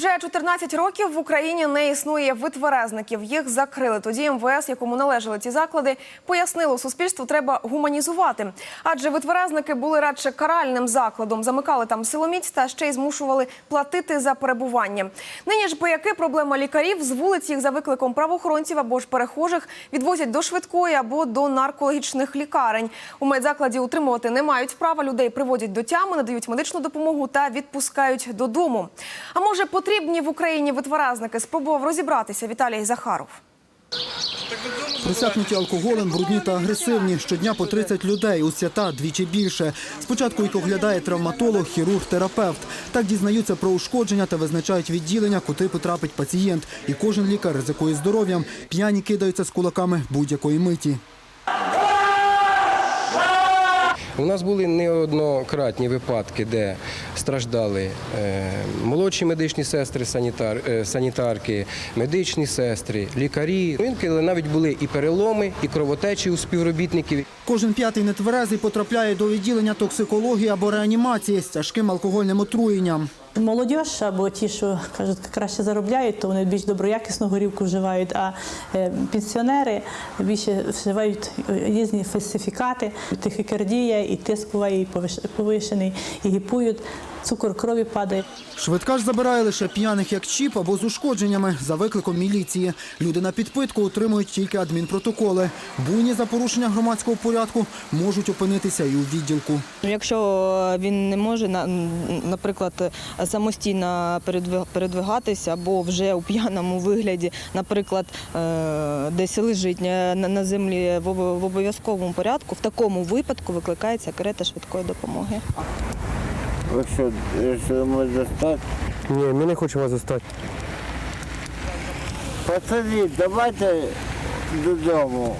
Вже 14 років в Україні не існує витверезників. Їх закрили. Тоді МВС, якому належали ці заклади, пояснило суспільству, треба гуманізувати. Адже витверезники були радше каральним закладом, замикали там силоміць та ще й змушували платити за перебування. Нині ж бояки проблема лікарів з вулиць їх за викликом правоохоронців або ж перехожих відвозять до швидкої або до наркологічних лікарень. У медзакладі утримувати не мають права. Людей приводять до тями, надають медичну допомогу та відпускають додому. А може потрібні в Україні витверезники? Спробував розібратися Віталій Захаров. Присякнуті алкоголем, брудні та агресивні. Щодня по 30 людей, у свята двічі більше. Спочатку їх оглядає травматолог, хірург, терапевт. Так дізнаються про ушкодження та визначають відділення, куди потрапить пацієнт. І кожен лікар ризикує здоров'ям. П'яні кидаються з кулаками будь-якої миті. У нас були неоднократні випадки, де страждали е, молодші медичні сестри, санітар, е, санітарки, медичні сестри, лікарі. Інколи навіть були і переломи, і кровотечі у співробітників. Кожен п'ятий нетверезий потрапляє до відділення токсикології або реанімації з тяжким алкогольним отруєнням. Молодь або ті, що кажуть, краще заробляють, то вони більш доброякісну горівку вживають. А е, пенсіонери більше вживають різні фальсифікати, тахікардія, і тиск буває і повиш- повишений, і гіпують, цукор крові падає. Швидка ж забирає лише п'яних як чіп або з ушкодженнями за викликом міліції. Люди на підпитку отримують тільки адмінпротоколи. Буйні за порушення громадського порядку можуть опинитися і у відділку. Ну, Якщо він не може, на- наприклад, самостійно передвигатися або вже у п'яному вигляді, наприклад, е, десь лежить е, на землі в обов'язковому порядку, в такому випадку викликається карета швидкої допомоги. Ви що, що ми застати? Ні, ми не хочемо вас застати. Пацани, давайте додому.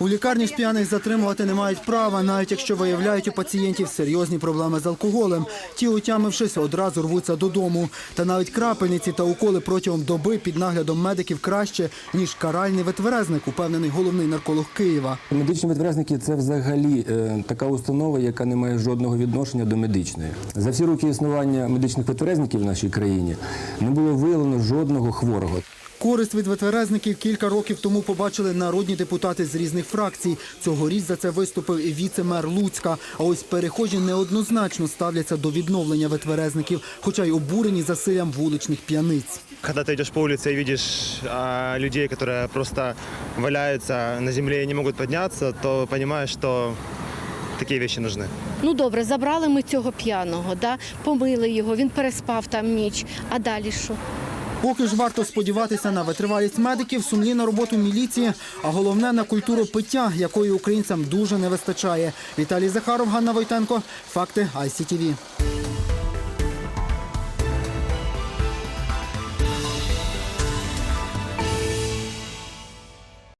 У лікарні ж п'яних затримувати не мають права, навіть якщо виявляють у пацієнтів серйозні проблеми з алкоголем. Ті, отямившись, одразу рвуться додому. Та навіть крапельниці та уколи протягом доби під наглядом медиків краще, ніж каральний ветверезник, упевнений головний нарколог Києва. Медичні ветвразники це взагалі е, така установа, яка не має жодного відношення до медичної. За всі роки існування медичних ветверезників в нашій країні не було виявлено жодного хворого. Користь від ветверезників кілька років тому побачили народні депутати з різних фракцій. Цьогоріч за це виступив і віце-мер Луцька. А ось перехожі неоднозначно ставляться до відновлення ветверезників, хоча й обурені засиллям вуличних п'яниць. Когда ты идешь по улице и видишь а, людей, которые просто валяются на земле и не могут подняться, то понимаешь, что такие вещи нужны. Ну добре, забрали ми цього п'яного, да? помили його, він переспав там ніч. А далі що? Поки ж варто сподіватися на витривалість медиків, сумлінну роботу міліції, а головне на культуру пиття, якої українцям дуже не вистачає. Віталій Захаров, Ганна Войтенко. Факти ICTV.